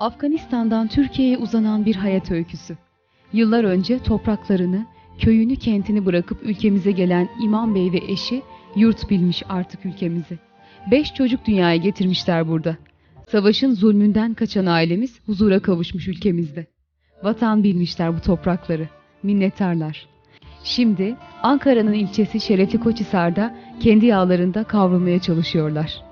Afganistan'dan Türkiye'ye uzanan bir hayat öyküsü. Yıllar önce topraklarını, köyünü, kentini bırakıp ülkemize gelen İmam Bey ve eşi yurt bilmiş artık ülkemizi. Beş çocuk dünyaya getirmişler burada. Savaşın zulmünden kaçan ailemiz huzura kavuşmuş ülkemizde. Vatan bilmişler bu toprakları. Minnettarlar. Şimdi Ankara'nın ilçesi Şerefli Koçhisar'da kendi yağlarında kavrulmaya çalışıyorlar.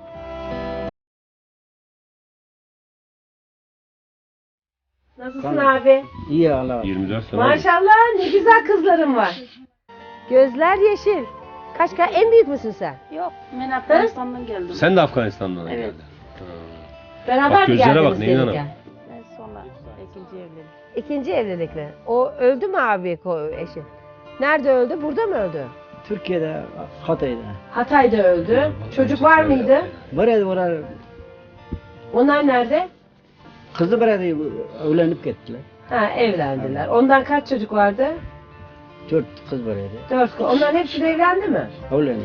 Nasılsın abi? İyi Allah. 24 sene oldu. Maşallah ne güzel kızlarım var. Gözler yeşil. Kaç kaç en büyük müsün sen? Yok, ben Afganistan'dan geldim. Sen de Afganistan'dan Evet. geldin. Beraber Bak mi gözlere geldiniz bak, neyin gelirken? hanım? Ben sonra ikinci evliyim. İkinci evlilik mi? O öldü mü abi ko- eşi? Nerede öldü? Burada mı öldü? Türkiye'de, Hatay'da. Hatay'da öldü. Çocuk var mıydı? Buraya buraya Onlar nerede? Kızı buraya evlenip gittiler. Ha evlendiler. Ondan kaç çocuk vardı? Dört kız buraya. Dört. Onların hepsi de evlendi mi? Evlendi.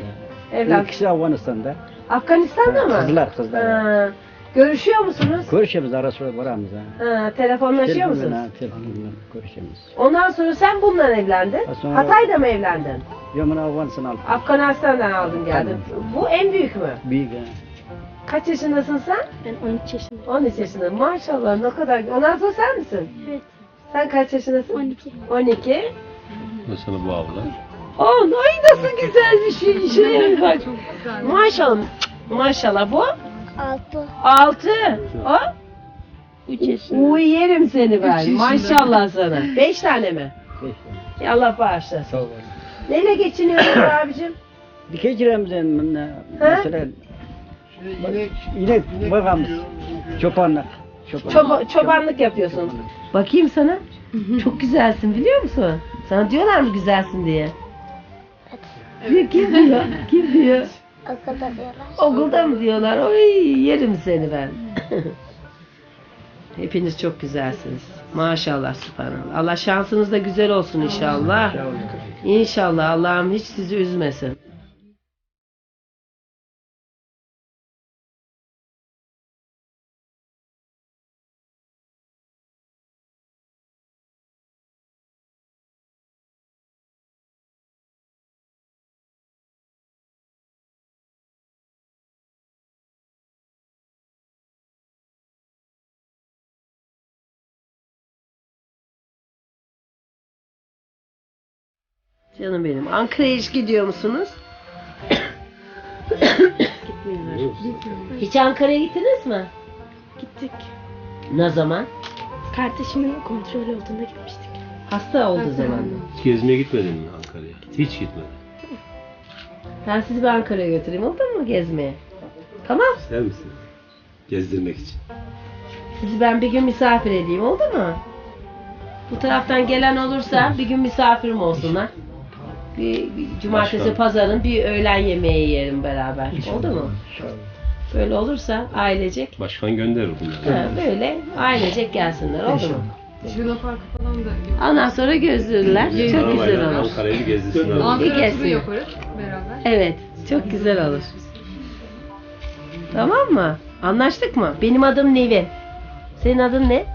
Evlendi. İkisi Afganistan'da. Afganistan'da mı? Kızlar kızlar. Ha. Görüşüyor musunuz? Görüşemiz ara sıra varamız ha. Ha, telefonlaşıyor Telefonla, musunuz? ha, Telefonla görüşemiz. Ondan sonra sen bununla evlendin. Ha, sonra- Hatay'da mı evlendin? Yaman Afganistan aldı. Afganistan'dan aldın geldin. Bu en büyük mü? Büyük ha. Kaç yaşındasın sen? Ben 13 yaşındayım. 13 yaşında. Maşallah ne kadar. Sonra sen misin? Evet. Sen kaç yaşındasın? 12. 12. Nasıl bu abla? Aa, ay nasıl güzel bir şey. şey. Maşallah. Maşallah bu 6. 6. O? 3 yaşında. Uy yerim seni ben. Maşallah sana. 5 tane mi? Beş tane. Ya Allah bağışlasın. Sağ ol. Neyle geçiniyorsun abicim? Dikeceğimizden mesela inek, inek bakamız. Çobanlık. Çobanlık. Çoba- çobanlık yapıyorsun. Bakayım sana. Çok güzelsin biliyor musun? Sana diyorlar mı güzelsin diye? Evet. Kim diyor? Kim diyor? Okulda diyorlar. Okulda mı diyorlar? Oy yerim seni ben. Hepiniz çok güzelsiniz. Maşallah subhanallah. Allah şansınız da güzel olsun inşallah. İnşallah Allah'ım hiç sizi üzmesin. Canım benim. Ankara'ya hiç gidiyor musunuz? hiç Ankara'ya gittiniz mi? Gittik. Ne zaman? Kardeşimin kontrolü olduğunda gitmiştik. Hasta olduğu zaman mı? Gezmeye gitmedin mi Ankara'ya? Hiç gitmedim. Ben sizi bir Ankara'ya götüreyim oldu mu gezmeye? Tamam. İster misin? Gezdirmek için. Sizi ben bir gün misafir edeyim oldu mu? Bu taraftan gelen olursa bir gün misafirim olsunlar. Bir, bir cumartesi Başka? pazarın bir öğlen yemeği yiyelim beraber. Oldu mu? İnşallah. Böyle olursa ailecek. Başkan gönderir bunları. Ha, böyle ailecek gelsinler oldu mu? Luna Parkı falan da Ondan sonra gözlüler. Çok güzel olur. Ankara'yı bir gezdirsin abi. Ankara gezsin. turu yaparız beraber. Evet. Çok güzel olur. Tamam mı? Anlaştık mı? Benim adım Nevin. Senin adın ne?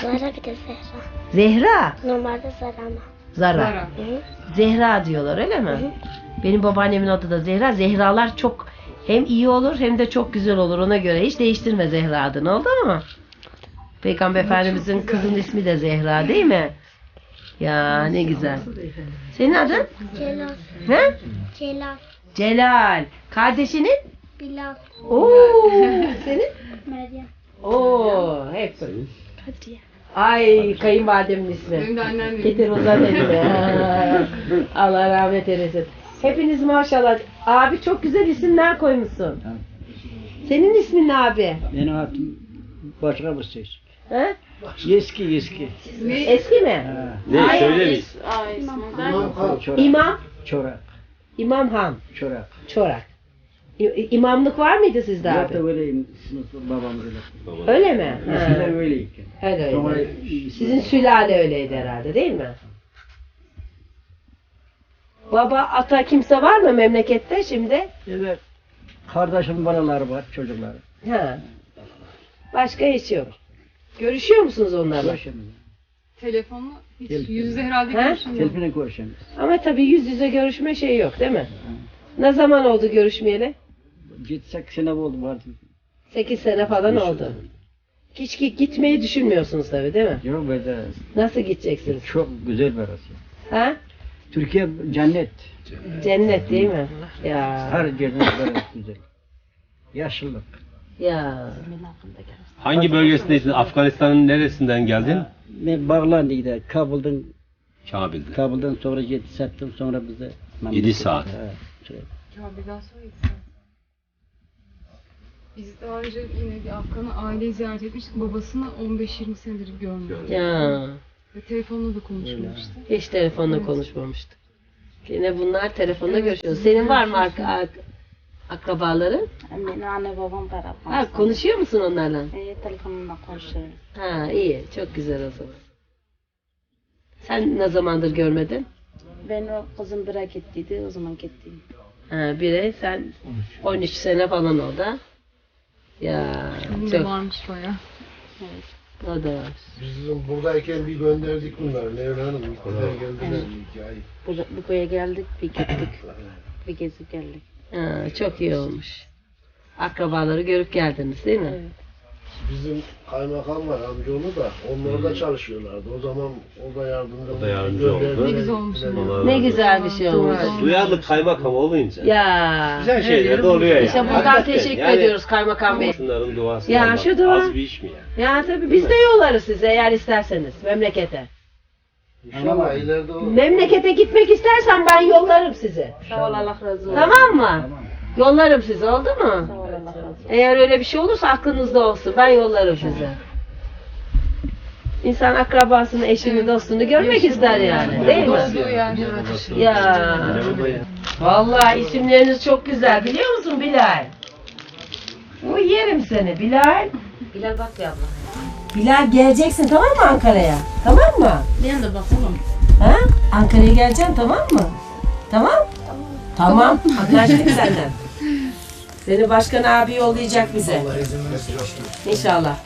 Zara bir de Zehra. Zehra. Normalde Zara ama. Zara. Hı. Zehra diyorlar öyle mi? Benim babaannemin adı da Zehra. Zehralar çok hem iyi olur hem de çok güzel olur ona göre. Hiç değiştirme Zehra adını oldu mu? Peygamber Efendimizin kızın ismi de Zehra değil mi? Ya ne güzel. Senin adın? Celal. Ne? Celal. Celal. Kardeşinin? Bilal. Oo. Senin? Meryem. Oo. Hep. Kadriye. Ay kayınvalidemin ismi. Benim de anneannem. Getir uzat elini. Ha. Allah rahmet eylesin. Hepiniz maşallah. Abi çok güzel isimler koymuşsun. Ha. Senin ismin ne abi? Benim adım başka bir şey. Ha? Yeski yeski. Eski mi? Ha. Ne söyle bir. Çorak. İmam. Çorak. İmam Han. Çorak. Çorak. İmamlık var mıydı sizde abi? da öyleyim. Babam öyle. Öyle mi? Ha. Eskiden öyleyken. Öyle Sonra öyle. Sizin sülale öyleydi herhalde değil mi? Baba, ata kimse var mı memlekette şimdi? Evet. Kardeşim balaları var, çocukları. Ha. Başka hiç yok. Görüşüyor musunuz onlarla? Görüşemiz. Telefonla hiç Telefon. yüz yüze herhalde Ha? görüşemiyor. Telefona görüşemiz. Ama tabii yüz yüze görüşme şey yok değil mi? Ne zaman oldu görüşmeyeli? Gitsek sene oldu vardı. 8 sene falan oldu. Hiç gi- gitmeyi düşünmüyorsunuz tabii değil mi? Yok böyle Nasıl gideceksiniz? çok güzel bir arası. Ha? Türkiye cennet. Cennet değil mi? Ya. Her yerden böyle güzel. Yaşlılık. Ya. Hangi bölgesindeydin? Afganistan'ın neresinden geldin? Ben bağlandıydı. Kabul'dan Kabil'de. Kabul'dan sonra 7 saatten sonra bize Yedi saat. Evet. Kabil'den sonra gitsin. Biz daha önce yine bir Afgan'ı aileyi ziyaret etmiştik. Babasını 15-20 senedir görmüyoruz. Ya. Ve telefonla da konuşmamıştı. Hiç telefonla Evet. konuşmamıştık. Yine bunlar telefonda Evet, görüşüyor. Senin var mı ak- ak- akrabaların? Benim anne babam beraber. Ha, konuşuyor musun onlarla? E, telefonla konuşuyoruz. Ha iyi. Çok güzel o zaman. Sen ne zamandır görmedin? Ben o kızım bire gittiydi, o zaman gittim. Ha, bire sen 13 sene falan oldu. ha? Ya da çok. varmış bayağı. O da var. Bizim buradayken bir gönderdik bunları. Nevra Hanım ilk sefer geldiler. ay. Bu, bu köye geldik, bir gittik. bir gezip geldik. Ha, çok iyi olmuş. Akrabaları görüp geldiniz değil mi? Evet. Bizim kaymakam var amcaoğlu da. Onlar da çalışıyorlardı. O zaman o da yardımcı O da yardımcı oldu. Ne güzel olmuş ama. Ne güzel bir şey olmuş. Duyarlı kaymakam olunca. Ya. Güzel şeyler de oluyor ya. İşte buradan Hakikaten teşekkür yani ediyoruz kaymakam bey. Babasınların duası. Ya şu dua- Az bir iş mi ya? Ya tabii biz de yollarız size eğer isterseniz memlekete. İnşallah ileride o. Memlekete gitmek istersen ben yollarım sizi. Sağ ol Allah razı olsun. Tamam mı? Yollarım sizi oldu mu? Eğer öyle bir şey olursa aklınızda olsun. Ben yollarım size. İnsan akrabasını, eşini, dostunu görmek ister yani. Değil mi? Ya. Vallahi isimleriniz çok güzel. Biliyor musun Bilal? O yerim seni Bilal. Bilal bak bir abla. Bilal geleceksin tamam mı Ankara'ya? Tamam mı? Ben de bakalım. Ha? Ankara'ya geleceksin tamam mı? Tamam? Tamam. Anlaştık senden. Seni başkan abi yollayacak bize. Allah izin verirse. İnşallah.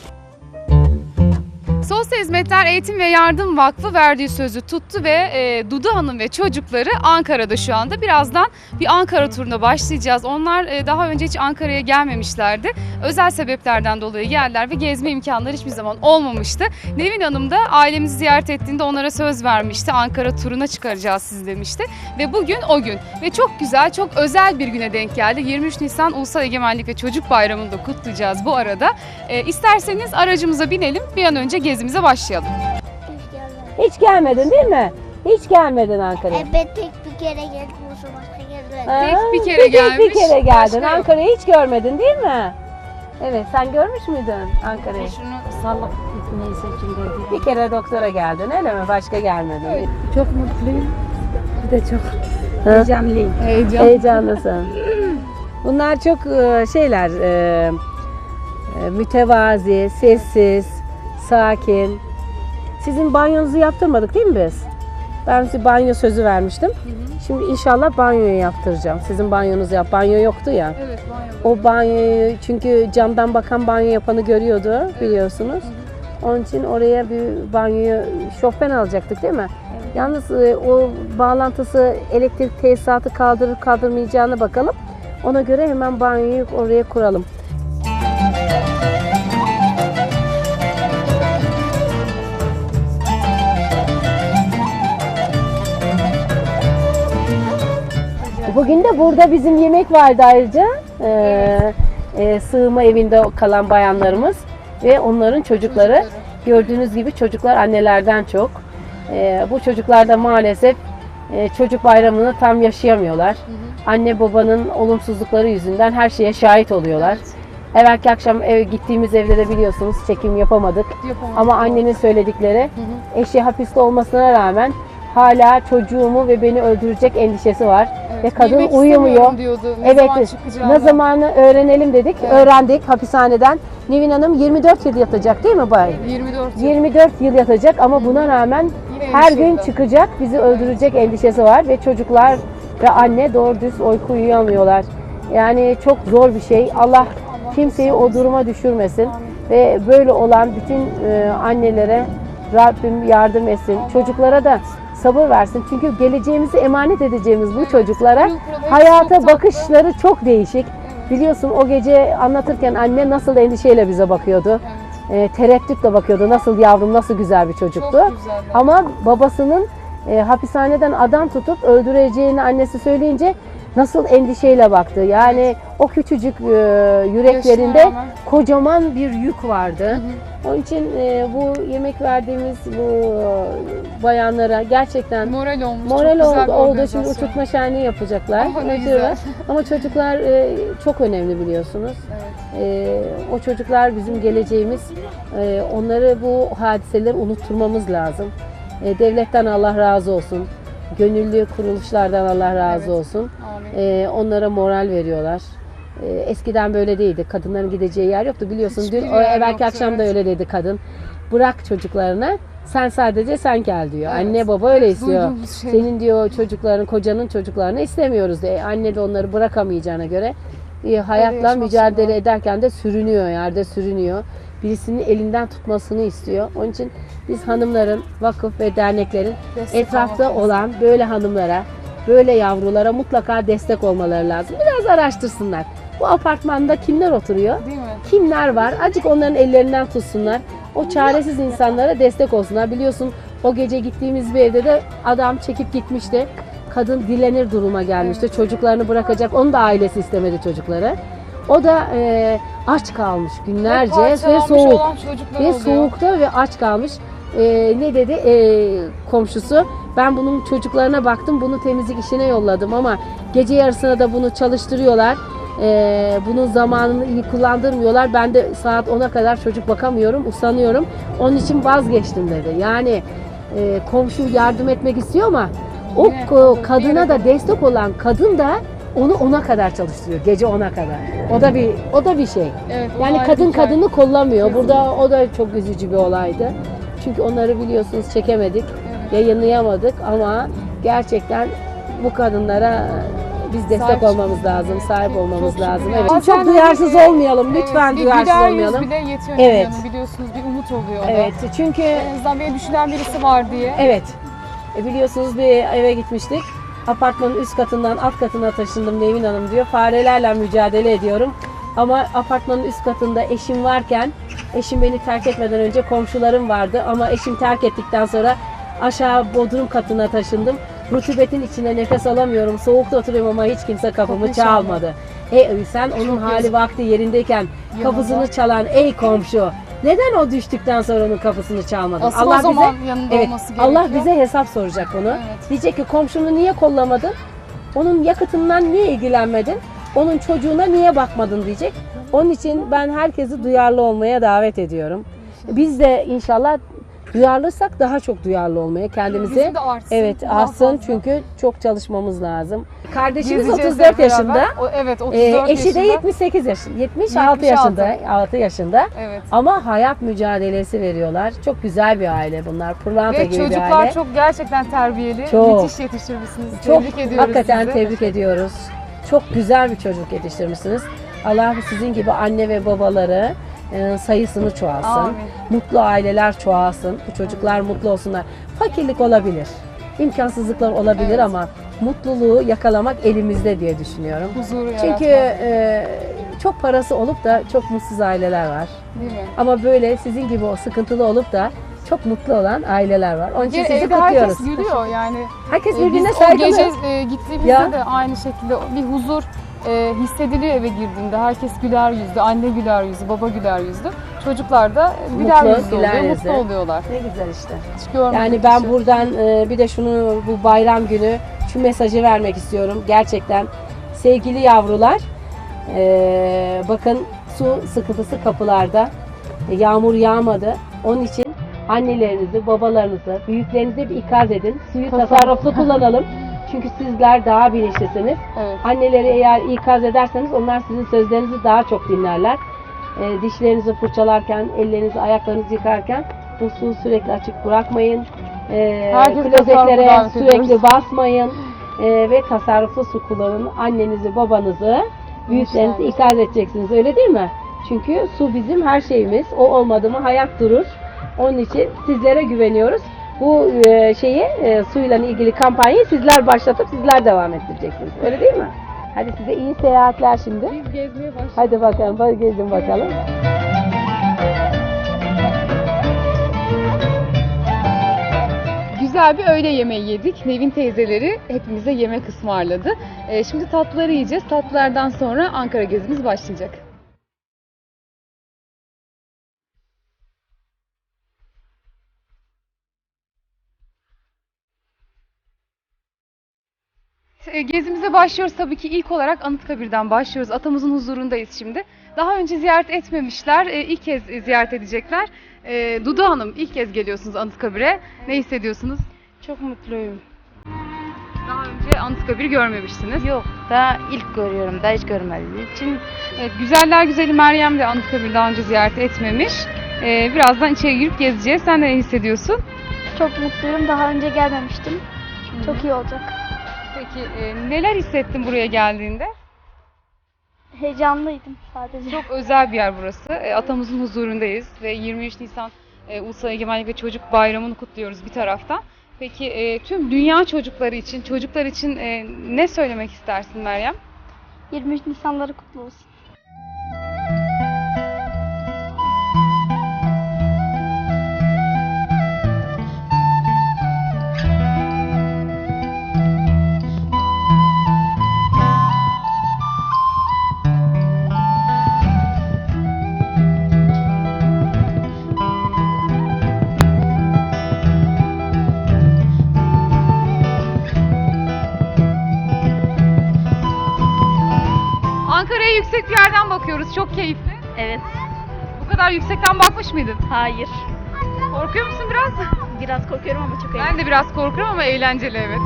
Sosyal Hizmetler Eğitim ve Yardım Vakfı verdiği sözü tuttu ve e, Dudu Hanım ve çocukları Ankara'da şu anda. Birazdan bir Ankara turuna başlayacağız. Onlar e, daha önce hiç Ankara'ya gelmemişlerdi. Özel sebeplerden dolayı geldiler ve gezme imkanları hiçbir zaman olmamıştı. Nevin Hanım da ailemizi ziyaret ettiğinde onlara söz vermişti. Ankara turuna çıkaracağız sizi demişti. Ve bugün o gün. Ve çok güzel, çok özel bir güne denk geldi. 23 Nisan Ulusal Egemenlik ve Çocuk Bayramı'nı da kutlayacağız bu arada. E, isterseniz aracımıza binelim, bir an önce gezimize başlayalım. Hiç gelmedin değil mi? Hiç gelmedin Ankara'ya. E, ben tek bir kere geldim o zaman başka gelmedim. Ha, Tek bir kere tek gelmiş, Bir kere geldin. başka yok. Ankara'yı hiç görmedin değil mi? Evet, sen görmüş müydün Ankara'yı? Şunu sağlık neyse için. Bir kere doktora geldin öyle mi? Başka gelmedin. Çok mutluyum. Bir de çok heyecanlıyım. Heyecan. Heyecanlısın. Bunlar çok e, şeyler, e, e, mütevazi, sessiz, sakin. Sizin banyonuzu yaptırmadık değil mi biz? Ben size banyo sözü vermiştim. Şimdi inşallah banyoyu yaptıracağım. Sizin banyonuzu yap. Banyo yoktu ya. Evet, banyo. O banyoyu çünkü camdan bakan banyo yapanı görüyordu biliyorsunuz. Onun için oraya bir banyoyu şofben alacaktık değil mi? Yalnız e, o bağlantısı elektrik tesisatı kaldırıp kaldırmayacağını bakalım. Ona göre hemen banyoyu oraya kuralım. Bugün de burada bizim yemek vardı ayrıca. Ee, e, sığınma evinde kalan bayanlarımız ve onların çocukları. Gördüğünüz gibi çocuklar annelerden çok. Ee, bu çocuklar da maalesef e, çocuk bayramını tam yaşayamıyorlar. Anne babanın olumsuzlukları yüzünden her şeye şahit oluyorlar. Evvelki akşam eve gittiğimiz evde de biliyorsunuz çekim yapamadık. Yapamadım. Ama annenin söyledikleri eşi hapiste olmasına rağmen hala çocuğumu ve beni öldürecek endişesi var. Evet, ve kadın bilmek uyumuyor. Diyordu. Ne evet, zaman çıkacağını. ne zamanı öğrenelim dedik. Evet. Öğrendik hapishaneden. Nevin Hanım 24 yıl yatacak değil mi bay? 24 yıl. 24 yıl yatacak ama buna rağmen Yine her gün çıkacak, bizi öldürecek endişesi var ve çocuklar ve anne doğru düz uyku uyuyamıyorlar. Yani çok zor bir şey. Allah kimseyi o duruma düşürmesin. Ve böyle olan bütün e, annelere Rabbim yardım etsin. Çocuklara da sabır versin. Çünkü geleceğimizi emanet edeceğimiz bu çocuklara hayata bakışları çok değişik. Biliyorsun o gece anlatırken anne nasıl endişeyle bize bakıyordu. E, tereddütle bakıyordu. Nasıl yavrum, nasıl güzel bir çocuktu. Ama babasının e, hapishaneden adam tutup öldüreceğini annesi söyleyince nasıl endişeyle baktı. Yani o küçücük e, yüreklerinde kocaman bir yük vardı. Onun için e, bu yemek verdiğimiz bu e, bayanlara gerçekten Moral olmuş. moral oldu. oldu. Şimdi uçurtma şenliği yapacaklar. Oh, ne güzel. Ama çocuklar e, çok önemli biliyorsunuz. E, o çocuklar bizim geleceğimiz. E, onları bu hadiseleri unutturmamız lazım. E, devletten Allah razı olsun. Gönüllü kuruluşlardan Allah razı Evet. olsun. Amin. E, onlara moral veriyorlar. E, eskiden böyle değildi. Kadınların gideceği yer yoktu. Biliyorsun Hiçbir dün o evvelki yoktu, akşam da öyle dedi kadın. Bırak çocuklarına. Sen sadece sen gel diyor. Evet. Anne baba öyle istiyor. Şey. Senin diyor çocukların, kocanın çocuklarını istemiyoruz diye. Anne de onları bırakamayacağına göre e, hayatla mücadele ederken de sürünüyor, yerde sürünüyor. Birisinin elinden tutmasını istiyor. Onun için biz hanımların, vakıf ve derneklerin Destek etrafta olan böyle hanımlara, böyle yavrulara mutlaka destek olmaları lazım. Biraz araştırsınlar. Bu apartmanda kimler oturuyor? Değil mi? kimler var? Acık onların ellerinden tutsunlar. O çaresiz insanlara destek olsunlar. Biliyorsun o gece gittiğimiz bir evde de adam çekip gitmişti. Kadın dilenir duruma gelmişti. Çocuklarını bırakacak. Onun da ailesi istemedi çocukları. O da e, aç kalmış günlerce ve soğuk. Ve oluyor. soğukta ve aç kalmış. E, ne dedi e, komşusu? Ben bunun çocuklarına baktım. Bunu temizlik işine yolladım ama gece yarısına da bunu çalıştırıyorlar. E, bunun zamanını iyi kullandırmıyorlar. Ben de saat 10'a kadar çocuk bakamıyorum. Usanıyorum. Onun için vazgeçtim dedi. Yani e, komşu yardım etmek istiyor ama o bir kadına da destek olan kadın da onu ona kadar çalıştırıyor. Gece 10'a kadar. O da bir o da bir şey. Evet, Yani kadın bir hikaye. kadını kollamıyor. Burada o da çok üzücü bir olaydı. Çünkü onları biliyorsunuz çekemedik, yayınlayamadık ama gerçekten bu kadınlara biz destek Sahip olmamız lazım, sahip olmamız Çok lazım. Evet. Bazen Çok de duyarsız bir- olmayalım. Lütfen evet, duyarsız bir olmayalım. yüz bile yetiyor Evet. evet. biliyorsunuz bir umut oluyor da. Evet. Çünkü En azından beni düşünen birisi var diye. Evet. E biliyorsunuz bir eve gitmiştik. Apartmanın üst katından alt katına taşındım Nevin Hanım diyor. Farelerle mücadele ediyorum. Ama apartmanın üst katında eşim varken, eşim beni terk etmeden önce komşularım vardı. Ama eşim terk ettikten sonra aşağı bodrum katına taşındım. Rutubetin içine nefes alamıyorum. Soğukta oturuyorum ama hiç kimse kapımı çalmadı. E sen onun hali vakti yerindeyken kapısını çalan ey komşu neden o düştükten sonra onun kapısını çalmadın? Asıl o zaman yanında olması Allah gerekiyor. bize hesap soracak onu. Evet. Diyecek ki komşunu niye kollamadın? Onun yakıtından niye ilgilenmedin? Onun çocuğuna niye bakmadın diyecek. Onun için ben herkesi duyarlı olmaya davet ediyorum. Biz de inşallah duyarlıysak daha çok duyarlı olmaya kendimizi Bizim de artsın, evet artsın çünkü çok çalışmamız lazım. Kardeşimiz Gezeceğiz 34 hep beraber. yaşında. O, evet 34 Ee, eşi de yaşında. 78 yaşında. 76 76. yaşında. 6 yaşında. Evet. Ama hayat mücadelesi veriyorlar. Çok güzel bir aile bunlar. Pırlanta Ve gibi bir çocuklar aile. çok gerçekten terbiyeli. Çok. Müthiş yetiştirmişsiniz. Çok Tebrik ediyoruz hakikaten sizi. tebrik ediyoruz. Çok güzel bir çocuk yetiştirmişsiniz. Allah sizin gibi anne ve babaları sayısını çoğalsın. Amin. Mutlu aileler çoğalsın. Bu çocuklar mutlu olsunlar. Fakirlik olabilir. imkansızlıklar olabilir Evet. ama mutluluğu yakalamak elimizde diye düşünüyorum. Huzuru Çünkü e, çok parası olup da çok mutsuz aileler var. Değil mi? Ama böyle sizin gibi o sıkıntılı olup da çok mutlu olan aileler var. Onun için sizi kutluyoruz. herkes gülüyor yani. Herkes Ee, birbirine Biz o saygılı. gece e, gittiğimizde Ya. de aynı şekilde bir huzur e, hissediliyor eve girdiğinde. Herkes güler yüzlü, anne güler yüzlü, baba güler yüzlü. Çocuklar da güler Mutlu, yüzlü güler oluyor, yüzlü. mutlu oluyorlar. Ne güzel işte. Hiç Yani ben şey. buradan e, bir de şunu bu bayram günü şu mesajı vermek istiyorum. Gerçekten sevgili yavrular e, bakın su sıkıntısı kapılarda. E, Yağmur yağmadı. Onun için annelerinizi, babalarınızı, büyüklerinizi bir ikaz edin. Suyu tasarruflu kullanalım. Çünkü sizler daha bilinçlisiniz. Evet. Anneleri eğer ikaz ederseniz onlar sizin sözlerinizi daha çok dinlerler. E, dişlerinizi fırçalarken, ellerinizi, ayaklarınızı yıkarken bu suyu sürekli açık bırakmayın. E, Herkes klozetlere sürekli basmayın. E, ve tasarruflu su kullanın. Annenizi, babanızı, büyüklerinizi ikaz edeceksiniz. Öyle değil mi? Çünkü su bizim her şeyimiz. O olmadı mı hayat durur. Onun için sizlere güveniyoruz. Bu e, şeyi e, suyla ilgili kampanyayı sizler başlatıp sizler devam ettireceksiniz. Öyle değil mi? Hadi size iyi seyahatler şimdi. Biz gezmeye başladık. Hadi bakalım, gezin bakalım. Güzel bir öğle yemeği yedik. Nevin teyzeleri hepimize yemek ısmarladı. Ee, şimdi tatlıları yiyeceğiz. Tatlılardan sonra Ankara gezimiz başlayacak. E, Gezimize başlıyoruz tabii ki ilk olarak Anıtkabir'den başlıyoruz. Atamızın huzurundayız şimdi. Daha önce ziyaret etmemişler, e, ilk kez ziyaret edecekler. E, Dudu Hanım ilk kez geliyorsunuz Anıtkabir'e. Ne hissediyorsunuz? Çok mutluyum. Daha önce Anıtkabir'i görmemişsiniz. Yok daha ilk görüyorum. Daha hiç görmediğim için. Evet, güzeller güzeli Meryem de Anıtkabir'i daha önce ziyaret etmemiş. Birazdan içeri girip gezeceğiz. Sen de ne hissediyorsun? Çok mutluyum. Daha önce gelmemiştim. Çok iyi olacak. Peki e, neler hissettin buraya geldiğinde? Heyecanlıydım sadece. Çok özel bir yer burası. E, atamızın huzurundayız ve 23 Nisan e, Ulusal Egemenlik ve Çocuk Bayramı'nı kutluyoruz bir taraftan. Peki e, tüm dünya çocukları için, çocuklar için e, ne söylemek istersin Meryem? 23 Nisanları kutlu olsun. Çok keyifli. Evet. Bu kadar yüksekten bakmış mıydın? Hayır. Korkuyor musun biraz? Biraz korkuyorum ama çok Ben de biraz korkuyorum ama eğlenceli evet.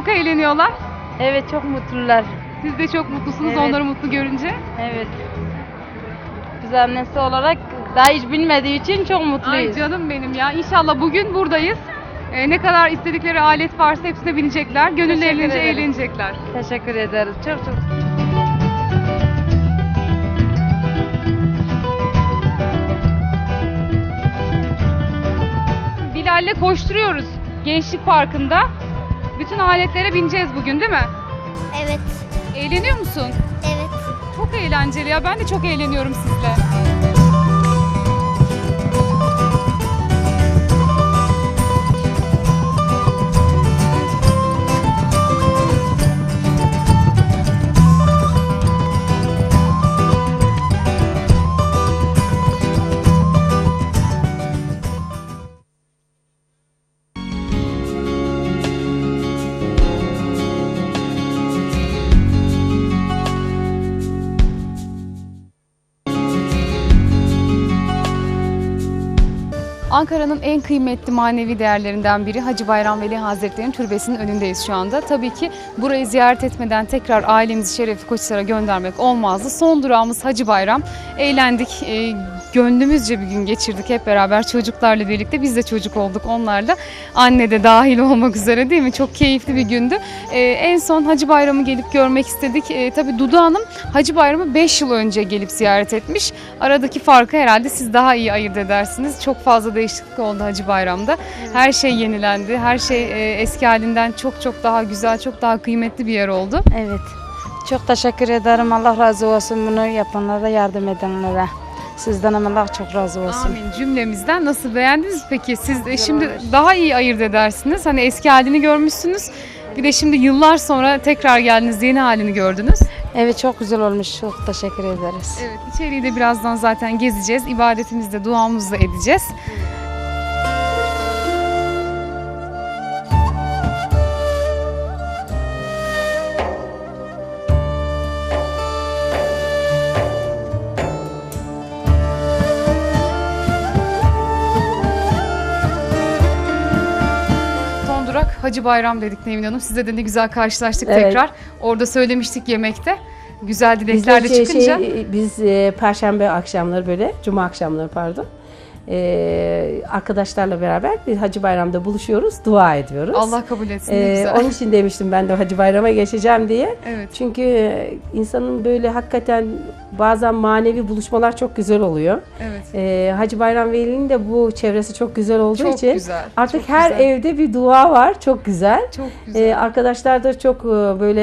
Çok eğleniyorlar. Evet çok mutlular. Siz de çok mutlusunuz Evet. onları mutlu görünce. Evet. Biz annesi olarak daha hiç bilmediği için çok Ay mutluyuz. canım benim ya. İnşallah bugün buradayız. Ee, ne kadar istedikleri alet varsa hepsine binecekler. Gönüllerince ederim. eğlenecekler. Teşekkür ederiz. Çok çok. Bilal'le koşturuyoruz Gençlik Parkı'nda. Bütün aletlere bineceğiz bugün değil mi? Evet. Eğleniyor musun? Evet. Çok eğlenceli ya. Ben de çok eğleniyorum sizle. Ankara'nın en kıymetli manevi değerlerinden biri Hacı Bayram Veli Hazretleri'nin türbesinin önündeyiz şu anda. Tabii ki burayı ziyaret etmeden tekrar ailemizi Şerefli Koçhisar'a göndermek olmazdı. Son durağımız Hacı Bayram. Eğlendik, e, gönlümüzce bir gün geçirdik hep beraber çocuklarla birlikte. Biz de çocuk olduk onlarla. Anne de dahil olmak üzere değil mi? Çok keyifli bir gündü. E, en son Hacı Bayram'ı gelip görmek istedik. E, tabii Dudu Hanım Hacı Bayram'ı 5 yıl önce gelip ziyaret etmiş. Aradaki farkı herhalde siz daha iyi ayırt edersiniz. Çok fazla değişiklik oldu Hacı Bayram'da. Her şey yenilendi. Her şey e, eski halinden çok çok daha güzel, çok daha kıymetli bir yer oldu. Evet. Çok teşekkür ederim. Allah razı olsun bunu yapanlara, yardım edenlere. Sizden Allah çok razı olsun. Amin cümlemizden. Nasıl beğendiniz peki? Siz de şimdi daha iyi ayırt edersiniz. Hani eski halini görmüşsünüz. Bir de şimdi yıllar sonra tekrar geldiniz yeni halini gördünüz. Evet çok güzel olmuş. Çok teşekkür ederiz. Evet içeriği de birazdan zaten gezeceğiz. İbadetimizde, duamızı edeceğiz. Son Hacı Bayram dedik Nevin Hanım. Size de ne güzel karşılaştık Evet. tekrar. Orada söylemiştik yemekte. Güzel Biz dileklerle de şey- çıkınca. şey, biz e, perşembe akşamları böyle, cuma akşamları pardon. E, arkadaşlarla beraber bir Hacı Bayram'da buluşuyoruz, dua ediyoruz. Allah kabul etsin ne E, güzel. onun için demiştim ben de Hacı Bayram'a geçeceğim diye. Evet. Çünkü e, insanın böyle hakikaten bazen manevi buluşmalar çok güzel oluyor. Evet. E, Hacı Bayram Veli'nin de bu çevresi çok güzel olduğu Çok için güzel. artık çok her güzel. evde bir dua var. Çok güzel. çok güzel. E, arkadaşlar da çok e, böyle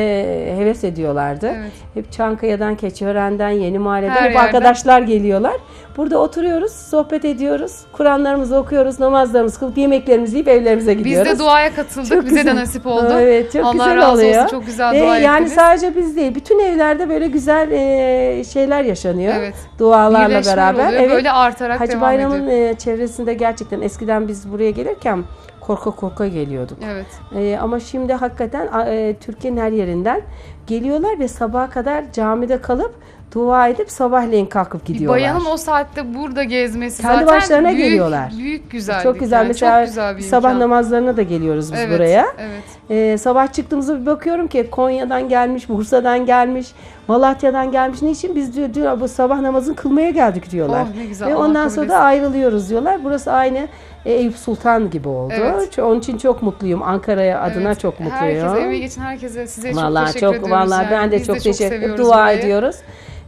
heves ediyorlardı. evet. Hep Çankaya'dan, Keçiören'den, Yeni Mahalle'den Her hep yerden. arkadaşlar geliyorlar. Burada oturuyoruz, sohbet ediyoruz. Kur'anlarımızı okuyoruz, namazlarımızı kılıp yemeklerimizi yiyip evlerimize Biz gidiyoruz. de duaya katıldık. Çok Bize güzel. de nasip oldu. Evet, çok Allah güzel razı oluyor. olsun. Çok güzel Ve dua yani ettiniz. sadece biz değil, bütün evlerde böyle güzel e, şeyler yaşanıyor. Evet. Dualarla Birleşmeler beraber. oluyor. Evet. Böyle artarak Hacı devam Bayram'ın ediyor. e, çevresinde gerçekten eskiden biz buraya gelirken korka korka geliyorduk. Evet. E, ama şimdi hakikaten e, Türkiye'nin her yerinden geliyorlar ve sabaha kadar camide kalıp dua edip sabahleyin kalkıp Bir gidiyorlar. bayanın o saatte burada gezmesi Kendi zaten başlarına büyük, geliyorlar. Büyük güzellik. Çok güzel. yani. Mesela çok güzel bir sabah imkan. namazlarına da geliyoruz biz evet, buraya. Evet. Ee, sabah çıktığımızda bir bakıyorum ki Konya'dan gelmiş, Bursa'dan gelmiş, Malatya'dan gelmiş. Niçin? Biz diyor, diyor bu sabah namazını kılmaya geldik diyorlar. Oh ne güzel. Ve Allah ondan sonra da ayrılıyoruz diyorlar. Burası aynı e, Eyüp Sultan gibi oldu. Evet. Onun için çok mutluyum. Ankara'ya adına Evet, çok mutluyum. Herkese, emeği geçen herkese size çok Vallahi teşekkür çok ediyoruz. vallahi yani. ben de Biz çok teşekkür seviyoruz Dua burayı. ediyoruz.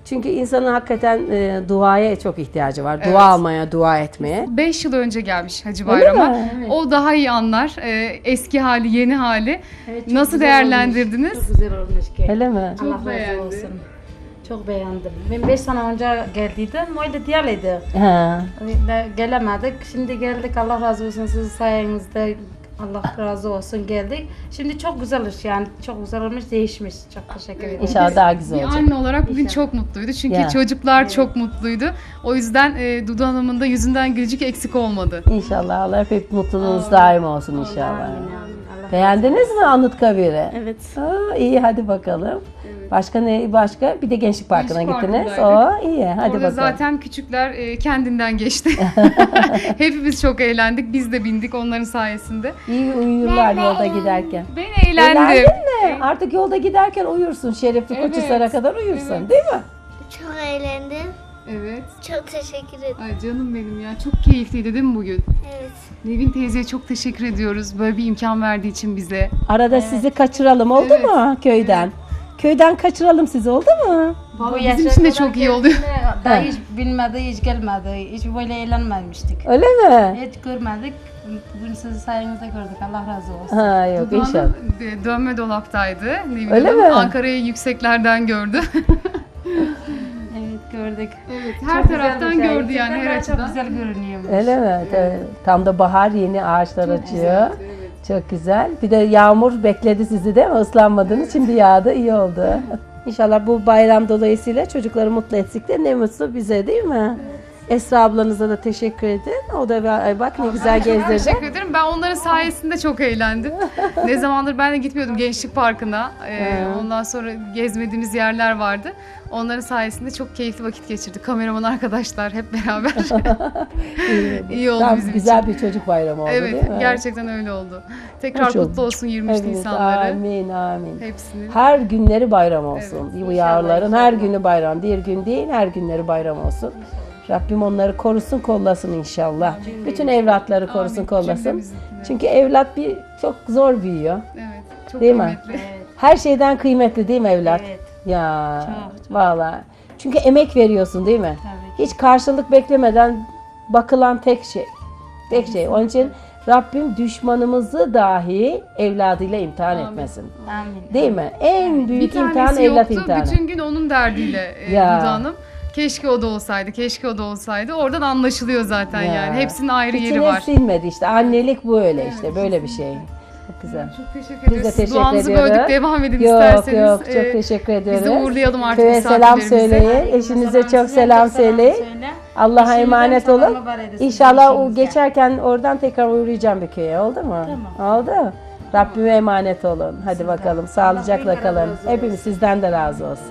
Çünkü insanın hakikaten e, duaya çok ihtiyacı var. Evet. Dua almaya, dua etmeye. 5 yıl önce gelmiş Hacı Bayram'a. mi? O daha iyi anlar. Ee, eski hali, yeni hali. Evet, çok Nasıl güzel değerlendirdiniz? Olmuş. Çok güzel olmuş ki. Öyle mi? Allah razı olsun. Çok beğendim. Ben 5 sene önce geldiydim. Öyle diyalıydı. Ha. Öyle Gelemedik. Şimdi geldik. Allah razı olsun sizin sayenizde. Allah razı olsun geldik. Şimdi çok güzel iş yani. Çok güzel olmuş, değişmiş. Çok teşekkür ederim. İnşallah daha güzel Bir olacak. anne olarak bugün İnşallah. çok mutluydu. Çünkü Ya. çocuklar çok mutluydu. O yüzden e, Dudu Hanım'ın da yüzünden gülücük eksik olmadı. İnşallah Allah hep mutluluğunuz daim olsun inşallah. Amin, amin. Beğendiniz mi Anıtkabir'i? Evet. Aa, iyi hadi bakalım. Başka ne başka? Bir de Gençlik Parkı'na Gençlik gittiniz. O iyi hadi Orada bakalım. zaten küçükler e, kendinden geçti. Hepimiz çok eğlendik. Biz de bindik onların sayesinde. İyi uyuyorlar yolda giderken. Ben eğlendim. Eğlendin mi? Artık yolda giderken uyursun. Şerefli Evet, Koçhisar'a kadar uyursun evet. değil mi? Çok eğlendim. Evet. Çok teşekkür ederim. Ay canım benim ya. Çok keyifliydi değil mi bugün? Evet. Nevin teyzeye çok teşekkür ediyoruz. Böyle bir imkan verdiği için bize. Arada sizi kaçıralım oldu Evet, mu köyden? Köyden kaçıralım sizi oldu mu? Vallahi yaşa bizim için de çok iyi oluyor. Daha hiç bilmedi, hiç gelmedi. Hiç böyle eğlenmemiştik. Öyle mi? Hiç görmedik. Bugün sizin sayenizde gördük. Allah razı olsun. Ha yok inşallah. E, dönme dolaptaydı. Nevin Öyle Hanım mi? Ankara'yı yükseklerden gördü. Evet gördük. evet, her Çok taraftan güzel şey. gördü yani her açıdan. Çok güzel görünüyormuş. Öyle mi? Tabii. Tam da bahar yeni ağaçlar açıyor. Çok güzel. Bir de yağmur bekledi sizi değil mi? Islanmadınız. Şimdi yağdı. iyi oldu. İnşallah bu bayram dolayısıyla çocukları mutlu ettik de ne mutlu bize değil mi? Esra ablanıza da teşekkür edin. O da ay bak ne güzel gezdirdi. Teşekkür ederim. Ben onların sayesinde çok eğlendim. ne zamandır ben de gitmiyordum Gençlik Parkı'na. Ee, ondan sonra gezmediğimiz yerler vardı. Onların sayesinde çok keyifli vakit geçirdik. Kameraman arkadaşlar hep beraber. İyi oldu Tam bizim güzel için. bir çocuk bayramı oldu Evet, değil mi? gerçekten öyle oldu. Tekrar Çok- kutlu olsun 23 Evet, Nisanları. Amin amin. Hepsinin. Her günleri bayram olsun. Bu yavruların inşallah. her günü bayram. Bir gün değil her günleri bayram olsun. Rabbim onları korusun kollasın inşallah. Bütün evlatları korusun Amin. kollasın. Çünkü evlat bir çok zor büyüyor. Evet, çok Değil mi? kıymetli. Her şeyden kıymetli değil mi evlat? Evet. Ya Çok, çok. vallahi. Çünkü emek veriyorsun değil mi? Tabii. Hiç karşılık beklemeden bakılan tek şey. Tek şey. Onun için Rabbim düşmanımızı dahi evladıyla imtihan Amin. etmesin. Amin. Değil mi? En büyük imtihan tanesi evlat yoktu. imtihanı. Bütün gün onun derdiyle e, Hanım. Keşke o da olsaydı, keşke o da olsaydı. Oradan anlaşılıyor zaten Ya. yani. Hepsinin ayrı yeri İçine var. sinmedi işte. Annelik bu öyle işte. Böyle bir şey. Çok güzel. Çok teşekkür Biz de ederiz. teşekkür Duanızı ediyoruz. böldük. Devam edin Yok isterseniz. yok çok Ee, teşekkür Biz ediyoruz. de uğurlayalım artık Köye selam misafirlerimizi. söyleyin. Eşinize çok selam söyleyin. Allah'a emanet olun. İnşallah o eşinize. geçerken oradan tekrar uğrayacağım bir köye. Oldu mu? Tamam. Oldu. Rabbime emanet olun. Hadi bakalım. Sağlıcakla kalın. Hepimiz sizden de razı olsun.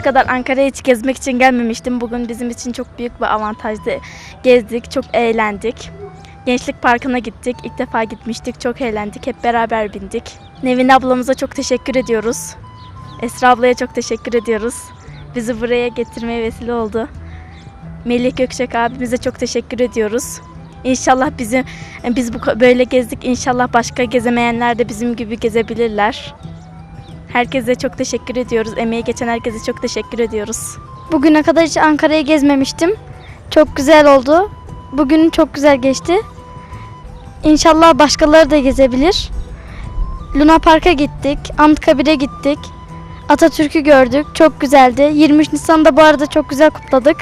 Zamana kadar Ankara'ya hiç gezmek için gelmemiştim. Bugün bizim için çok büyük bir avantajdı. Gezdik, çok eğlendik. Gençlik Parkı'na gittik. İlk defa gitmiştik. Çok eğlendik. Hep beraber bindik. Nevin ablamıza çok teşekkür ediyoruz. Esra ablaya çok teşekkür ediyoruz. Bizi buraya getirmeye vesile oldu. Melih Gökçek abimize çok teşekkür ediyoruz. İnşallah bizim biz bu böyle gezdik. İnşallah başka gezemeyenler de bizim gibi gezebilirler. Herkese çok teşekkür ediyoruz. Emeği geçen herkese çok teşekkür ediyoruz. Bugüne kadar hiç Ankara'ya gezmemiştim. Çok güzel oldu. Bugün çok güzel geçti. İnşallah başkaları da gezebilir. Luna Park'a gittik. Anıtkabir'e gittik. Atatürk'ü gördük. Çok güzeldi. 23 Nisan'da bu arada çok güzel kutladık.